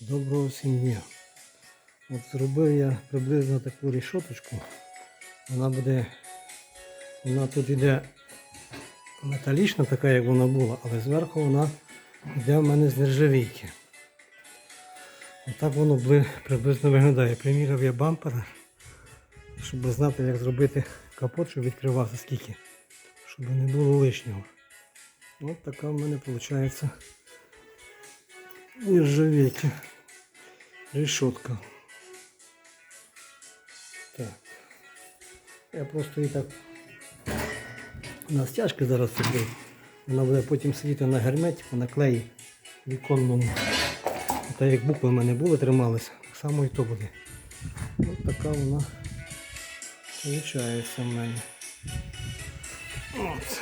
Доброго всім дня. От зробив я приблизно таку рішоточку. Вона буде. Вона тут йде металічна, така, як вона була, але зверху вона йде в мене з нержавійки. Отак воно приблизно виглядає. Приміряв я бампера, щоб знати, як зробити капот, щоб відкривався скільки, щоб не було лишнього. От така в мене виходить нержавейка. Решетка. Так. Я просто її так на стяжки зараз цеплю. Вона буде потім сидіти на герметику, на клеї віконному. Та як букви в мене були, трималися, так само і то буде. Ось така вона виходить в мене. От.